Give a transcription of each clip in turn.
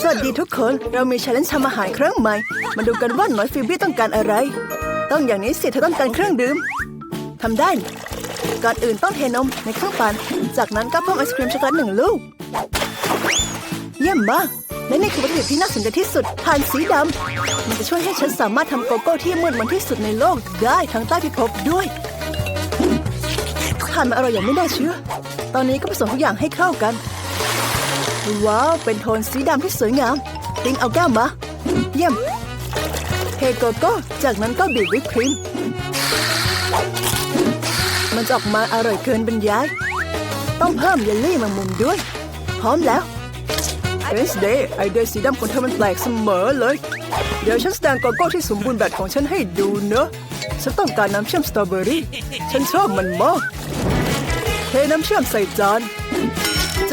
สวัสดีทุกคน เรามีชาเลนจ์ทำอาหารเครื่องใหม่ มาดูกันว่าหนอยฟิลบี้ต้องการอะไร ต้องอย่างนี้สิเธอต้องการเครื่องดื่มทำได้ ก่อนอื่นต้องเทนมในเครื่องปั่น จากนั้นก็เพิ่มไอศครีมช็อกโกแลตหนึ่งลูก เยี่ยมมาก และนี่คือวัตถุดิบที่น่าสนใจที่สุดผ่านสีดำ มันจะช่วยให้ฉันสามารถทำโกโก้ที่มืดมนที่สุดในโลกได้ทั้งใต้พิภพด้วยทานมาอร่อยอย่างไม่น่าเชื่อ ตอนนี้ก็ผสมทุกอย่างให้เข้ากัน ว้าว เป็นโทนสีดำที่สวยงามติงเอาแก้วมา เยี่ยมเทโกโก้ จากนั้นก็บีบวิปครีม มันจะออกมาอร่อยเกินบรรยาย ต้องเพิ่มเยลลี่แมงมุมด้วย พร้อมแล้วเวนสเดย์ไอเดียสีดำของเธอมันแปลกเสมอเลย เดี๋ยวฉันแสดงโกโก้ที่สมบูรณ์แบบของฉันให้ดูเนอะ ฉันต้องการน้ำเชื่อมสตรอเบอรี่ ฉันชอบมันมาก เทน้ำเชื่อมใส่จาน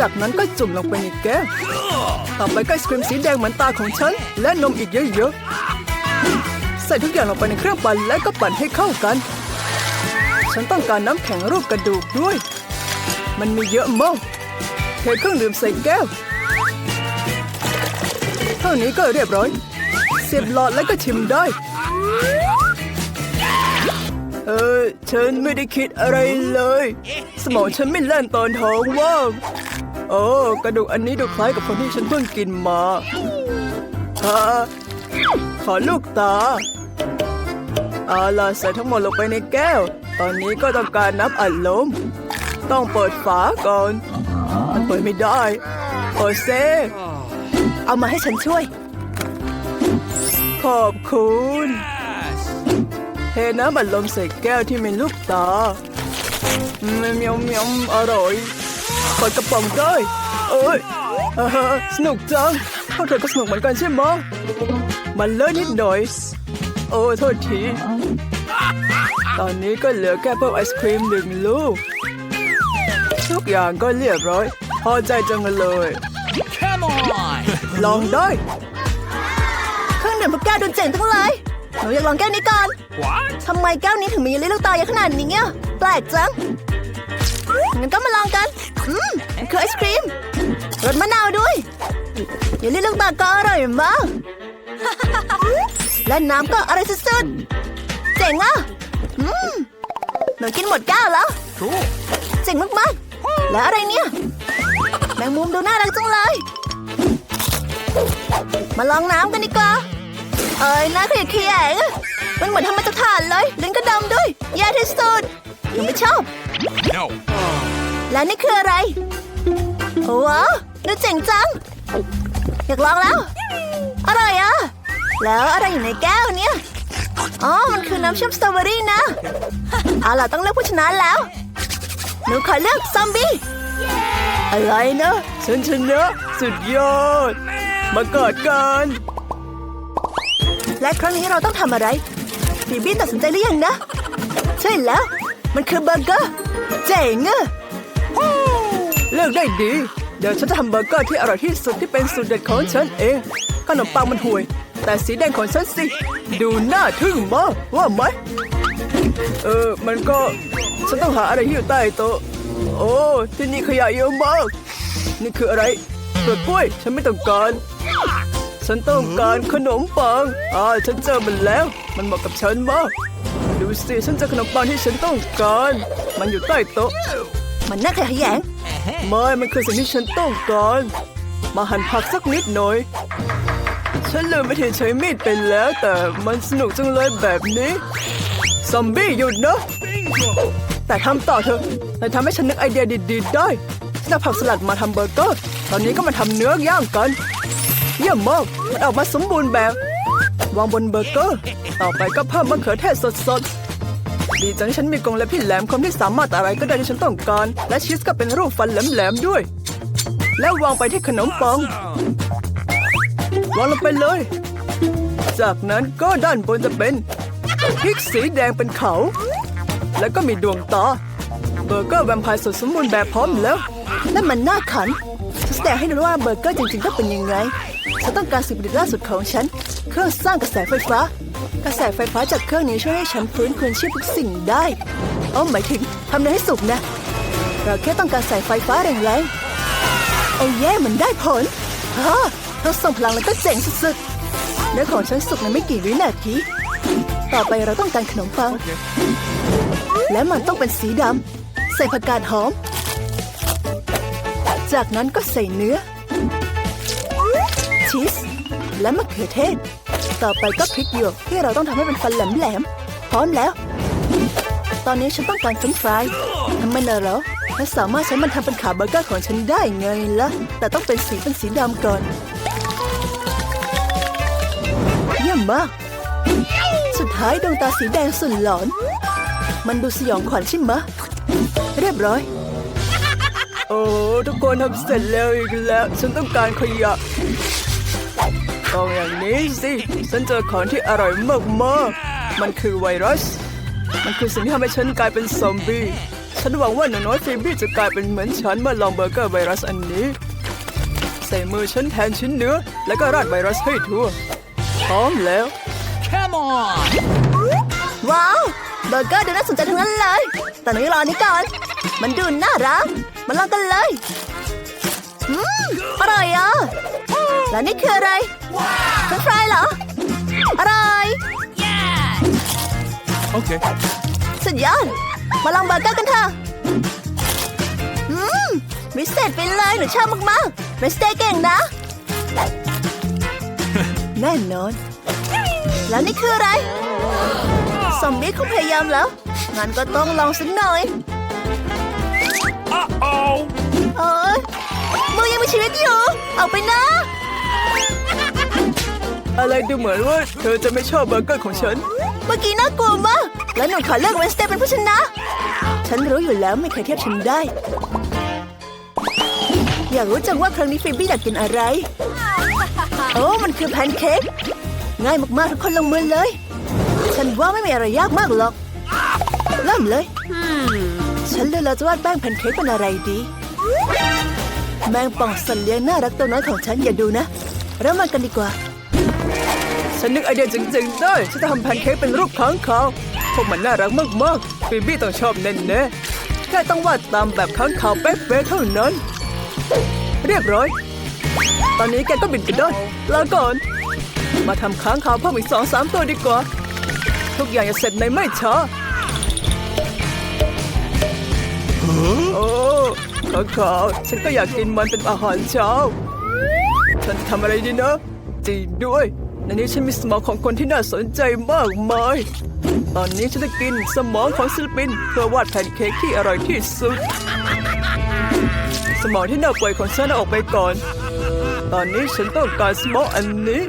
จากนั้นก็จุ่มลงไปในแก้วต่อไปก็ไอศครีมสีแดงเหมือนตาของฉัน และนมอีกเยอะๆ ใส่ทุกอย่างลงไปในเครื่องปั่นและก็ปั่นให้เข้ากัน ฉันต้องการน้ำแข็งรูปกระดูกด้วย มันมีเยอะมากเทเครื่องดื่มใส่แก้ว เท่านี้ก็เรียบร้อย เสียบหลอดแล้วก็ชิมได้ เออ ฉันไม่ได้คิดอะไรเลย สมองฉันไม่แล่นตอนท้องว่าง โอ้กระดูกอันนี้ดูคล้ายกับคนที่ฉันเพิ่งกินมาฮะขอลูกตาเอาล่ะใส่ทั้งหมดลงไปในแก้ว ตอนนี้ก็ต้องการน้ำอัดลม ต้องเปิดฝาก่อน มันเปิดไม่ได้เปิดเซเอามาให้ฉันช่วย ขอบคุณเทน้ำบัดลมใส่แก้วที่มีลูกตามียวเมียวเมียวอร่อย เปิดกระป๋องได้เอ้ยอ่าฮะสนุกจังพวกเธอก็สนุกเหมือนกันใช่ไหมมันเลอะนิดหน่อย โอ้โทษที ตอนนี้ก็เหลือแค่เพิ่มไอศครีมหนึ่งลูก ทุกอย่างก็เรียบร้อย พอใจจังเลย Come on! ลองได้ เครื่องดื่มพวกแก้วดูเจ๋งทั้งเลยหนูอยากลองแก้วนี้ก่อน What? ทำไมแก้วนี้ถึงมีเยลลี่ลูกตาเยอะขนาดนี้เนี่ยแปลกจัง งั้นก็มาลองกัน อืมคือไอศครีมรสมะนาวด้วยเยลลี่ลูกตาก็อร่อยมาก และน้ำก็อร่อยสุดๆ เจ๋งอะ อืมหนูกินหมดก้วแล้ว เจ๋งมากๆ แล้วอะไรเนี่ย แมงมุมดูน่ารักจังเลย มาลองน้ำกันดีกว่า เอ้ยน่าเกลียดขยงมันเหมือนทำมาจากถ่านเลยลิ้นก็ดำด้วย แย่ที่สุด หนูไม่ชอบ No. และนี่คืออะไรโอ้ว้าวดูเจ๋งจัง อยากลองแล้ว อร่อยอะ แล้วอะไรอยู่ในแก้วเนี่ย อ๋อ มันคือน้ำเชื่อมสตรอเบอรี่นะ เอาล่ะต้องเลือกผู้ชนะแล้ว หนูขอเลือกซอมบี้ อะไรนะ ฉันชนะสุดยอด มากอดกัน และครั้งนี้เราต้องทำอะไรฟีบี้ตัดสินใจหรือยังนะ ใช่แล้ว มันคือเบอร์เกอร์เจ๋งอะเลือกได้ดี เดี๋ยวฉันจะทำเบอร์เกอร์ที่อร่อยที่สุดที่เป็นสูตรเด็ดของฉันเองขนมปังมันห่วย แต่สีแดงของฉันสิ ดูน่าทึ่งมากว่าไหม เออ มันก็ ฉันต้องหาอะไรที่อยู่ใต้โต๊ะ โอ้ ที่นี่ขยะเยอะมาก นี่คืออะไรเปลือกกล้วย ฉันไม่ต้องการ ฉันต้องการขนมปัง อ่า ฉันเจอมันแล้ว มันเหมาะกับฉันมาก สิฉันเจอขนมปังที่ฉันต้องการ มันอยู่ใต้โต๊ะ มันน่าขยงไม่ มันคือสิ่งที่ฉันต้องการ มาหั่นผักสักนิดหน่อย ฉันลืมวิธีใช้มีดไปแล้ว แต่มันสนุกจังเลยแบบนี้ ซอมบี้หยุดนะ แต่ทำต่อเถอะแต่ทำให้ฉันนึกไอเดียดีๆได้ฉันเอาผักสลัดมาทำเบอร์เกอร์ ตอนนี้ก็มาทำเนื้อย่างกัน เยี่ยมมาก มันออกมาสมบูรณ์แบบ วางบนเบอร์เกอร์ ต่อไปก็เพิ่มมะเขือเทศสดๆ ดีจังฉันมีกรงเล็บที่แหลมคมที่สามารถอะไรก็ได้ที่ฉันต้องการ และชีสก็เป็นรูปฟันแหลมๆด้วย แล้ววางไปที่ขนมปังวางลงไปเลย จากนั้นก็ด้านบนจะเป็นพริกสีแดงเป็นเขา แล้วก็มีดวงตาเบอร์เกอร์แวมไพร์สดสมบูรณ์แบบพร้อมแล้วนั่นมันน่าขัน ดงให้ดูว่าเบอร์เกอร์จริงๆก็เป็นยังไง ฉันต้องการสิ่งประดิษฐ์ล่าสุดของฉัน เครื่องสร้างกระแสไฟฟ้า กระแสไฟฟ้าจากเครื่องนี้ช่วยให้ฉันฟื้นคืนชีพทุกสิ่งได้อ๋อหมายถึงทำเนยให้สุกนะ เราแค่ต้องการใส่ไฟฟ้าแรงๆโอ้เย่มันได้ผลฮะทั้งส่งพลังแล้วก็เจ๋งสุดๆเนื้อของฉันสุกในไม่กี่วินาที ต่อไปเราต้องการขนมปัง และมันต้องเป็นสีดำใส่ผักกาดหอม จากนั้นก็ใส่เนื้อ ชีส และมะเขือเทศ ต่อไปก็พริกหยวกที่เราต้องทำให้เป็นฟันแหลมๆพร้อมแล้ว ตอนนี้ฉันต้องการเฟรนฟรายทำไมนะเหรอฉันสามารถใช้มันทำเป็นขาเบอร์เกอร์ของฉันได้ไงล่ะแต่ต้องเป็นสีเป็นสีดำก่อน เยี่ยมมาก สุดท้ายดวงตาสีแดงสุดหลอน มันดูสยองขวัญใช่ไหมเรียบร้อย โอ้ทุกคนทำเสร็จแล้วอีกแล้ว ฉันต้องการขยะต้องอย่างนี้สิ ฉันเจอของที่อร่อยมากๆมันคือไวรัส มันคือสิ่งที่ทำให้ฉันกลายเป็นซอมบี้ ฉันหวังว่าหนูน้อยฟีบี้จะกลายเป็นเหมือนฉันเมื่อลองเบอร์เกอร์ไวรัสอันนี้ ใส่มือฉันแทนชิ้นเนื้อ แล้วก็ราดไวรัสให้ทั่ว พร้อมแล้ว Come on! ว้าว เบอร์เกอร์ดูน่าสนใจทั้งนั้นเลย แต่หนูรอนี้ก่อน มันดูน่ารัก มาลองกันเลย อืม อร่อยอะ และนี่คืออะไรเฟรนช์ฟรายเหรอ อร่อย Okay. สุดยอด มาลองเบอร์เกอร์กันเถอะ อืมวิเศษไปเลยหนูชอบมากๆเรสเต้เก่งนะ แน่นอน แล้วนี่คืออะไรซอมบี้เขาพยายามแล้ว งั้นก็ต้องลองสักหน่อย Uh-oh! เอ้ยมือยังมีชีวิตอยู่ เอาไปนะ อะไรดูเหมือนว่าเธอจะไม่ชอบเบอร์เกอร์ของฉัน เมื่อกี้น่ากลัวมาก แล้วหนูขอเลือกเวนสเต้เป็นผู้ชนะ ฉันรู้อยู่แล้วไม่เคยเทียบฉันได้ อยากรู้จังว่าครั้งนี้ฟิบี้อยากกินอะไร โอ้มันคือแพนเค้ก ง่ายมากๆทุกคนลงมือเลย ฉันว่าไม่มีอะไรยากมากหรอก เริ่มเลย ฉันเลือกแล้วจะวาดแป้งแพนเค้กเป็นอะไรดี แมงป่องสัตว์เลี้ยงน่ารักตัวน้อยของฉันอย่าดูนะเริ่มมันกันดีกว่า ฉันนึกไอเดียจริงๆได้ฉันจะทำแพนเค้กเป็นรูปค้างคาวพวกมันน่ารักมากๆฟีบี้ต้องชอบแน่ๆแค่ต้องวาดตามแบบค้างคาวเป๊ะๆเท่านั้น เรียบร้อย ตอนนี้แกก็บินไปได้ลาก่อน มาทำค้างคาวเพิ่มอีกสองสามตัวดีกว่า ทุกอย่างจะเสร็จในไม่ช้า โอ้ข้าวขาฉันก็อยากกินมันเป็นอาหารเช้า ฉันทำอะไรดีนะ จริงด้วยในนี้ฉันมีสมองของคนที่น่าสนใจมากมาย ตอนนี้ฉันจะกินสมองของศิลปิน เพื่อวาดแพนเค้กที่อร่อยที่สุด สมองที่น่าป่วยของฉันเอาออกไปก่อน ตอนนี้ฉันต้องการสมองอันนี้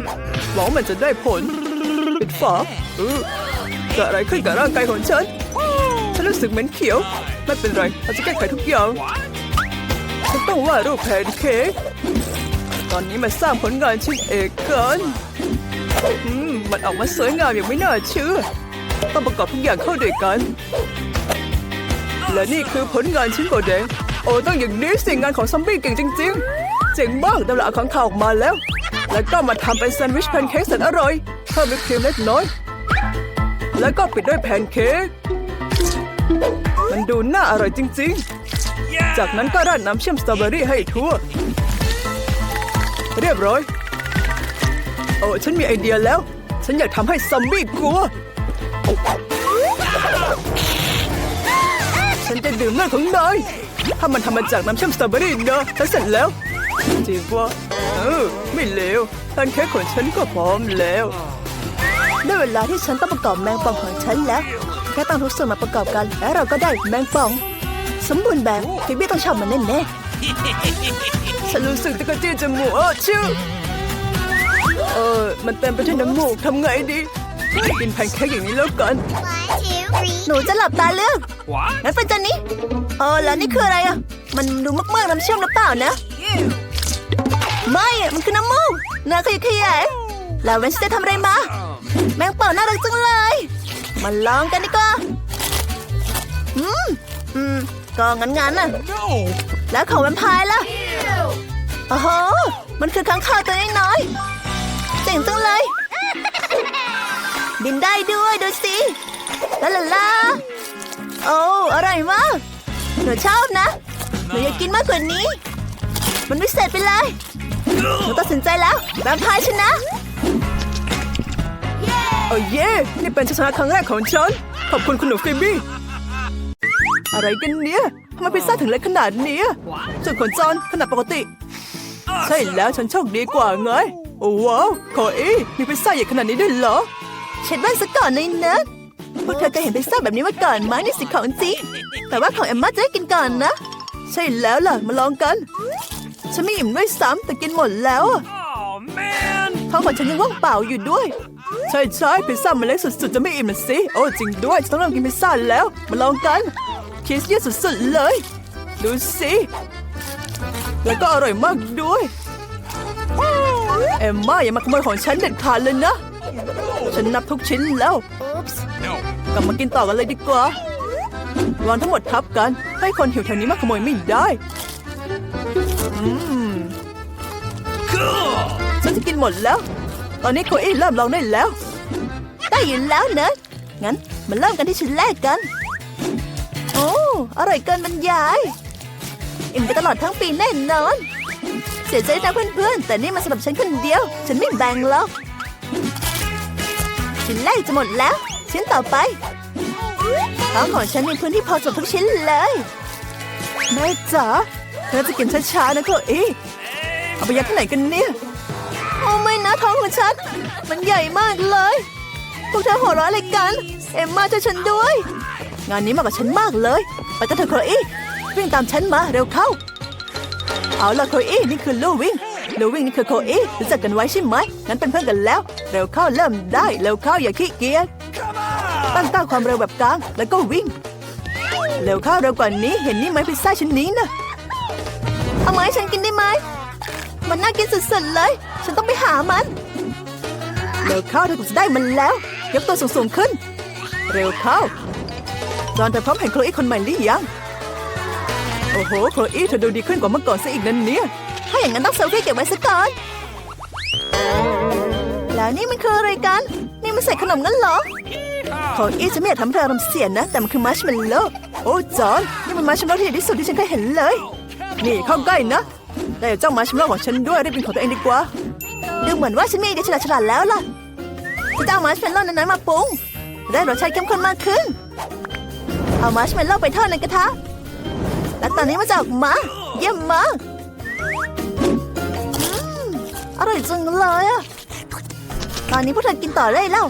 หวังมันจะได้ผลปิดฝาเออเกิดอะไรขึ้นกับร่างกายของฉัน ฉันรู้สึกเหม็นเขียว ไม่เป็นไรเราจะแก้ไขทุกอย่างฉันต้องวาดรูปแพนเค้กตอนนี้มาสร้างผลงานชิ้นเอกกันอืมมันออกมาสวยงามอย่างไม่น่าเชื่อ ต้องประกอบทุกอย่างเข้าด้วยกัน และนี่คือผลงานชิ้นโบแดง โอ้ต้องอย่างนี้สิ่งงานของซอมบี้เก่งจริง ๆ เจ๋งมากดำละขังข่าวออกมาแล้ว แล้วก็มาทำเป็นแซนด์วิชแพนเค้กแสนอร่อยเพิ่มวิปครีมเล็กน้อย แล้วก็ปิดด้วยแพนเค้ก มันดูน่าอร่อยจริง ๆ จากนั้นก็ราดน้ำเชื่อมสตรอเบอรี่ให้ทั่ว เรียบร้อย โอ้ฉันมีไอเดียแล้ว ฉันอยากทำให้ซอมบี้กลัว ฉันจะดื่มเลือดของนายถ้ามันทำมาจากน้ำเชื่อมสตรอเบอรี่เนอะฉันเสร็จแล้วจริงว่าเออไม่เลวแพนเค้กของฉันก็พร้อมแล้ว ได้เวลาที่ฉันต้องประกอบแมงป่องของฉันแล้ว แค่ต้องทุกส่วนมาประกอบกัน แล้วเราก็ได้แมงป่อง สมบูรณ์แบบฟิบี้ต้องชอบมันแน่ๆฉันรู้สึกตะกะจี้จมูกเออชื่อเออมันเต็มไปด้วยน้ำมูกทำไงดีกินแพนเค้กอย่างนี้แล้วกัน One, two, three. หนูจะหลับตาเลือก What? งั้นเป็นจานนี้เออแล้วนี่คืออะไรอะ มันดูมากๆน้ำเชื่อมหรือเปล่านะ ไม่อะมันคือน้ำมูกเนื้อขยะแขยงแล้วเวนสเต้ทำอะไรมา แมงป่องน่ารักจังเลย มาลองกันดีกว่า อืม อืม ก็งั้นๆน่ะ No! แล้วของแวมไพร์ล่ะ โอ้โห มันคือค้างคาวตัวน้อยๆเจ๋งจังเลย บินได้ด้วยดูสิลาลาลาโอ้อร่อยมาก หนูชอบนะ หนูอยากกินมากกว่านี้ มันพิเศษไปเลย หนูตัดสินใจแล้วแวมไพร์ชนะ อ้เย่นี่เป็นชัยชนะครั้งแรกของฉัน ขอบคุณคุณหนูฟิบี้อะไรกันเนี่ยทำไมพิซซ่าถึงเล็กขนาดนี้ส่วนของจอนขนาดปกติ ใช่แล้วฉันโชคดีกว่าไง โอ้ว้าวโคอี้มีพิซซ่าใหญ่ขนาดนี้ด้วยเหรอเช็ดบ้านซะก่อนเลยนะพวกเธอเคยเห็นพิซซ่าแบบนี้มาก่อนไหมนี่สิของจริงแต่ว่าของเอมมาจะได้กินก่อนนะ ใช่แล้วล่ะมาลองกัน ฉันไม่อิ่มด้วยซ้ำแต่กินหมดแล้วอะ Oh man! ท้องของฉันยังว่างเปล่าอยู่ด้วย ใช่ใช่พิซซ่ามันเล็กสุดๆจะไม่อิ่มนะสิโอ้จริงด้วยฉันต้องเริ่มกินพิซซ่าแล้ว มาลองกันชีสเยอะสุดๆเลย ดูสิแล้วก็อร่อยมากด้วยเอมม่าอย่ามาขโมยของฉันเด็ดขาดเลยนะ ฉันนับทุกชิ้นแล้ว No. กลับมากินต่อกันเลยดีกว่าวางทั้งหมดทับกัน ให้คนหิวแถวนี้มาขโมยไม่ได้อืม Cool! ฉันจะกินหมดแล้ว ตอนนี้โคอี้เริ่มลองได้แล้ว ได้ยินแล้วเนอะงั้นมาเริ่มกันที่ชิ้นแรกกัน โอ้อร่อยเกินบรรยาย อิ่มไปตลอดทั้งปีแน่นอน เสียใจนะเพื่อนๆ แต่นี่มันสำหรับฉันคนเดียว ฉันไม่แบ่งหรอก ชิ้นแรกจะหมดแล้ว ชิ้นต่อไปท้องของฉันมีพื้นที่พอสำหรับทุกชิ้นเลย แม่จ๋าเธอจะกินช้าๆนะโคอี้เอาไปยัดที่ไหนกันเนี่ย โอ้ไม่ นะท้องของฉัน มันใหญ่มากเลย พวกเธอหัวเราะอะไรกัน เอ็มมาช่วยฉันด้วย งานนี้มากกว่าฉันมากเลย ไปกันเถอะโคอีวิ่งตามฉันมาเร็วเข้า เอาล่ะโคอีนี่คือลูวิ่งลูวิ่งนี่คือโคอี้รู้จักกันไว้ใช่ไหมงั้นเป็นเพื่อนกันแล้ว เร็วเข้าเริ่มได้เร็วเข้าอย่าขี้เกียจตั้งต้าความเร็วแบบกลางแล้วก็วิ่ง เร็วเข้าเร็วกว่านี้เห็นนี่ไหมพิซซ่าชิ้นนี้นะเอาไหมาให้ฉันกินได้ไหม มันน่ากินสุดๆเลย ฉันต้องไปหามัน เร็วเข้าเธอจะได้มันแล้ว ยกตัวสูงๆขึ้น เร็วเข้าจอนเธอพร้อมเห็นโคลอีคนใหม่หรือยัง โอ้โห โคลอีเธอดูดีขึ้นกว่าเมื่อก่อนซะอีกนั่นเนี่ยถ้าอย่างนั้นต้องเซลฟี่เก็บไว้ซะก่อน แล้วนี่มันคืออะไรกัน นี่มันใส่ขนมงั้นเหรอโคลอีจะไม่อยากทำให้เธออารมณ์เสียนะ แต่มันคือมัชเมลโล่ โอ้จอน นี่มันมัชเมลโล่ที่ดีที่สุดที่ฉันเคยเห็นเลย นี่เข้าใกล้นะ แต่เจ้ามัชเมลโล่ของฉันด้วยรีบเป็นของตัวเองดีกว่า ดูเหมือนว่าฉันมีไอเดียฉลาดฉลาดแล้วล่ะจะเอามัชเมลโล่นั้นมาปรุงได้รสชาติเข้มข้นมากขึ้น เอามัชเมลโล่ไปทอดในกระทะ และตอนนี้มันจะออกมา เยี่ยมมากอร่อยจังเลยอะตอนนี้พวกเธอกินต่อได้แล้ว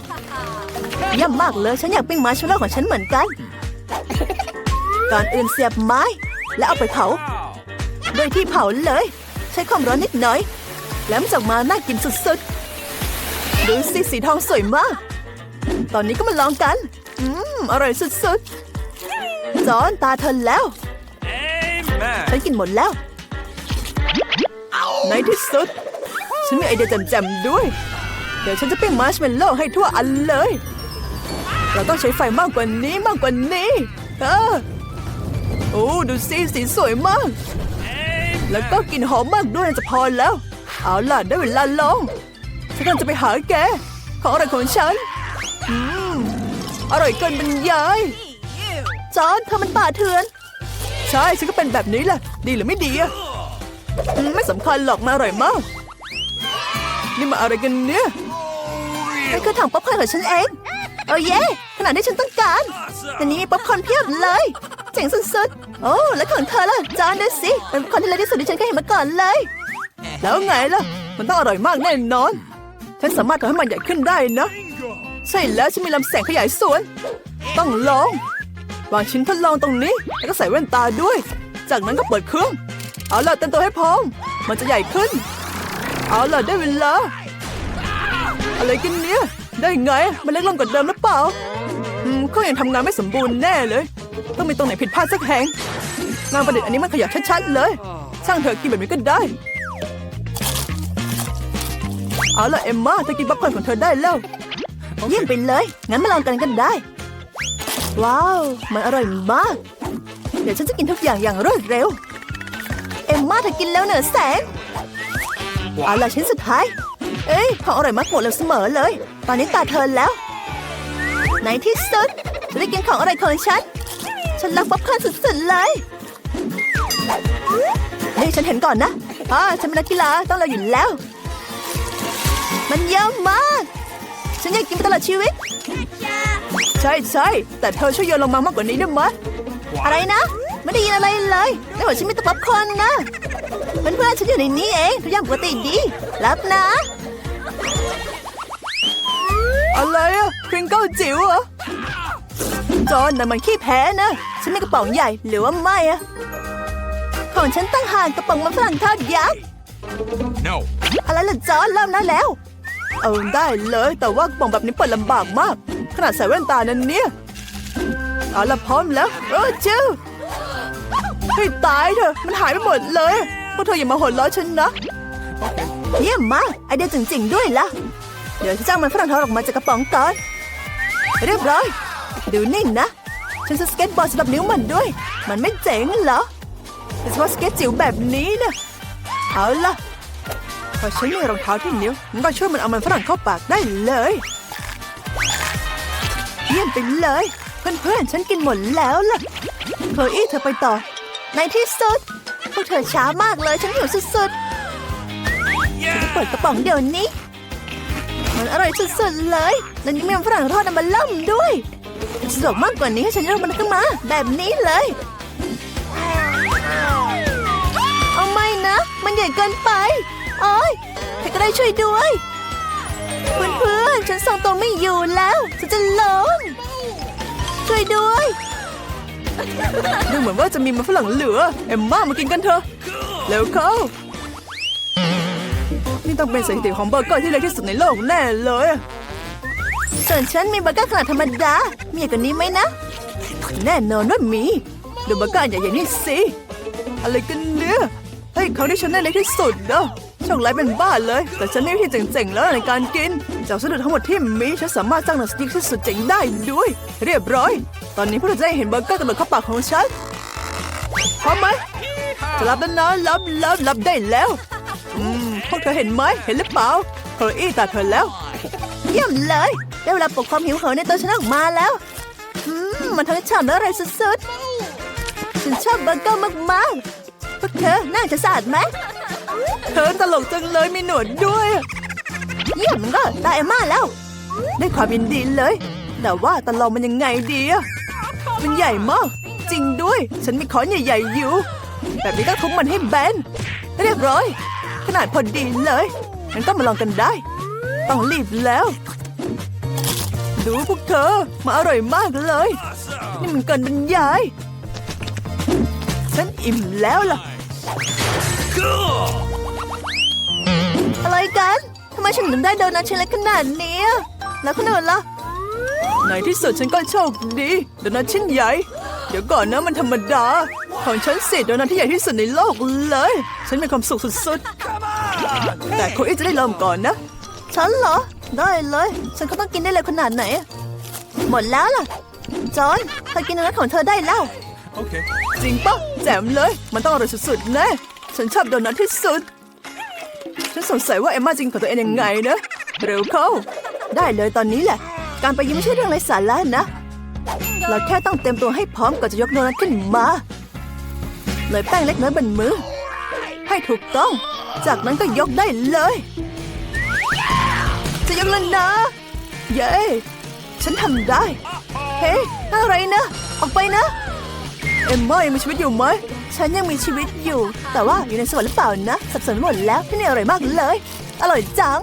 เยี่ยมมากเลย ฉันอยากปิ้งมัชเมลโล่ของฉันเหมือนกัน ก่อนอื่นเสียบไม้ แล้วเอาไปเผา โดยที่เผาเลย ใช้ความร้อนนิดหน่อย แล้วมันจะออกมาน่ากินสุดๆ ดูสิสีทองสวยมาก ตอนนี้ก็มาลองกัน อืม อร่อยสุดๆจอนตาเธอแล้ว Amen! ฉันกินหมดแล้ว ในที่สุด ฉันมีไอเดียแจ่มๆด้วย เดี๋ยวฉันจะปิ้งมาร์ชเมลโล่ให้ทั่วอันเลย เราต้องใช้ไฟมากกว่านี้มากกว่านี้ เออโอ้ดูสิสีสวยมาก แล้วก็กลิ่นหอมมากด้วยจะพอแล้ว เอาล่ะได้เวลาลองฉันกำลังจะไปหาแก ของอร่อยของฉัน อืม อร่อยเกินบรรยาย จอนเธอมันป่าเถื่อน ใช่ฉันก็เป็นแบบนี้แหละ ดีหรือไม่ดีอะไม่สำคัญหรอกมาอร่อยมาก นี่มาอะไรกันเนี่ยนี่คือถังป๊อปคอร์นของฉันเอง โอ้เย่ขนาดที่ฉันต้องการอันนี้มีป๊อปคอร์นเพียบเลย เจ๋งสุดๆ โอ้ แล้วของเธอล่ะ จานดูสิ เป็นคนที่เล็กที่สุดที่ฉันเคยเห็นมาก่อนเลย แล้วไงล่ะ มันต้องอร่อยมากแน่นอน ฉันสามารถทำให้มันใหญ่ขึ้นได้นะ ใช่แล้วฉันมีลำแสงขยายส่วน ต้องลอง วางชิ้นทดลองตรงนี้ แล้วก็ใส่แว่นตาด้วย จากนั้นก็เปิดเครื่อง เอาล่ะเต็มตัวให้พร้อม มันจะใหญ่ขึ้น เอาล่ะได้เวลา อะไรกันเนี่ย ได้ไง มันเล็กลงกว่าเดิมหรือเปล่าอืมเครื่องยังทำงานไม่สมบูรณ์แน่เลย ต้องมีตรงไหนผิดพลาดสักแห่งงานประดิษฐ์อันนี้มันขยับชัดๆเลย ช่างเถอะกินแบบนี้ก็ได้ เอาล่ะเอมมาเธอกินป๊อปคอร์นของเธอได้แล้วเยี่ยมไปเลย งั้นมาลองกันกันได้ ว้าว มันอร่อยมาก เดี๋ยวฉันจะกินทุกอย่างอย่างรวดเร็ว เอ็มมาเธอกินแล้วเหนือแสงเอาล่ะชิ้นสุดท้าย เอ้ยของอร่อยมากหมดแล้วเสมอเลย ตอนนี้ตาเธอแล้ว ในที่สุดจะได้กินของอร่อยของฉัน ฉันรักป๊อปคอร์นสุดๆเลยนี่ฉันเห็นก่อนนะอ่าฉันเป็นนักกีฬาต้องเราอยู่แล้ว มันเยอะมาก ฉันอยากกินไปตลอดชีวิต ใช่ใช่แต่เธอช่วยโยนลงมามากกว่านี้ได้ไหมอะไรนะ ไม่ได้ยินอะไรเลยไม่บอกฉันมีแตะป๊อปคอร์นนะเพื่อนๆฉันอยู่ในนี้เองทุกอย่างปกติดีรับนะ อะไรอะพริงเกิลจิ๋วเหรอ จอนแต่มันขี้แพ้นะ ฉันมีกระป๋องใหญ่หรือว่าไม่อะของฉันตั้งห่างกระป๋องมันฝรั่งทอดยักษ์ No. อะไรล่ะจอนเริ่มแล้วแล้ว เอาได้เลยแต่ว่ากระป๋องแบบนี้เปิดลำบากมาก ขนาดใส่แว่นตานั้นเนี่ยเอาละพร้อมแล้วเออจื้อให้ตายเถอะมันหายไปหมดเลยพวกเธออย่ามาหัวเราะฉันนะเยี่ยมมากไอเดียจริงๆด้วยล่ะ เดี๋ยวฉันจะเอามันฝรั่งทอดออกมาจากกระป๋องก่อนเรียบร้อย ดูนี่นะ ฉันจะสเก็ตบอร์ดสำหรับนิ้วมันด้วย มันไม่เจ๋งเหรอแต่เฉพาะสเก็ตจิ๋วแบบนี้นะเอาล่ะพอฉันมีรองเท้าที่นิ้วมันก็ช่วยมันเอามันฝรั่งเข้าปากได้เลย เยี่ยมไปเลย เพื่อนๆ ฉันกินหมดแล้วล่ะโคลอี้เธอไปต่อ ในที่สุดพวกเธอช้ามากเลยฉันหิวสุดๆเปิดกระป๋องเดี๋ยวนี้ มันอร่อยสุดๆเลย แล้วยังมีมันฝรั่งทอดน้ำมันล่ำด้วย สะดวกมากกว่านี้ให้ฉันยกมันขึ้นมา แบบนี้เลย เอาไม่นะ มันใหญ่เกินไป โอ้ยใครก็ได้ช่วยด้วย เพื่อนๆ ฉันทรงตัวไม่อยู่แล้ว ฉันจะล้มช่วยด้วย ดูเหมือนว่าจะมีมันฝรั่งเหลือ เอ็มม่ามากินกันเถอะเร็วเข้านี่ต้องเป็นสถิติของเบอร์เกอร์ที่เล็กที่สุดในโลกแน่เลย ส่วนฉันมีเบอร์เกอร์ขนาดธรรมดา มีอย่กว่านี้ไหมนะ แน่นอนว่ามี ดูเบอร์เกอร์ใหญ่ๆนี่สิ อะไรกันเนี่ยเฮ้ยเขาที่ฉันได้เล็กที่สุดเนอะโชคร้ายเป็นบ้าเลย แต่ฉันมีวิธีเจ๋งๆแล้วในการกิน จากวัสดุทั้งหมดที่มีฉันสามารถสร้างหนังสติ๊กที่สุดเจ๋งได้ด้วย เรียบร้อย ตอนนี้พวกเราจะได้เห็นเบอร์เกอร์กระโดดเข้าปากของฉันพร้อมไหมจะรับแล้วนะรับรับรับได้แล้ว อืมพวกเธอเห็นไหมเห็นหรือเปล่าโคลอี้ตาเธอแล้ว เยี่ยมเลย ได้เวลาปลุกความหิวโหยในตัวฉันออกมาแล้วอืมมันทั้งฉ่ำและอร่อยสุดๆ ฉันชอบเบอร์เกอร์มากๆ พวกเธอน่าจะสะอาดไหม เธอตลกจังเลยมีหนวดด้วย เยี่ยมมันก็ตาเอมม่าแล้ว ได้ความยินดีเลย แต่ว่าตลองมันยังไงดีอะมันใหญ่มาก จริงด้วย ฉันมีค้อนใหญ่ๆอยู่ แบบนี้ก็ทุบมันให้แบน เรียบร้อย ขนาดพอดีเลยงั้นก็มาลองกันได้ ต้องรีบแล้ว ดูพวกเธอมาอร่อยมากเลย นี่มันเกินบรรยาย ฉันอิ่มแล้วล่ะ อะไรกันทำไมฉันถึงได้โดนัทชิ้นเล็กขนาดนี้ แล้วคนอื่นล่ะในที่สุดฉันก็โชคดีโดนัทชิ้นใหญ่ เดี๋ยวก่อนนะมันธรรมดา ของฉันสิโดนัทที่ใหญ่ที่สุดในโลกเลย ฉันมีความสุขสุดๆ แต่โคอี้จะได้เริ่มก่อนนะ ฉันเหรอ ได้เลย ฉันก็ต้องกินได้เลยขนาดไหนอะหมดแล้วล่ะ จอนเธอกินโดนัทของเธอได้แล้ว Okay. จริงปะแจ่มเลย มันต้องอร่อยสุดๆแน่ฉันชอบโดนัทที่สุด ฉันสงสัยว่าเอมมาจริงกับตัวเองยังไงนะ เร็วเข้า ได้เลยตอนนี้แหละ การไปยิ้มไม่ใช่เรื่องไร้สาระนะ เราแค่ต้องเตรียมตัวให้พร้อมก่อนจะยกโดนัทขึ้นมาเลยแป้งเล็กน้อยบนมือ ให้ถูกต้อง จากนั้นก็ยกได้เลย จะยกแล้วนะ เย้ ฉันทำได้ เฮ้ยอะไรนะ ออกไปนะ เอ็มม่ายังมีชีวิตอยู่ไหม ฉันยังมีชีวิตอยู่ แต่ว่าอยู่ในสวรรค์หรือเปล่านะ สับสนหมดแล้วที่นี่อร่อยมากเลย อร่อยจัง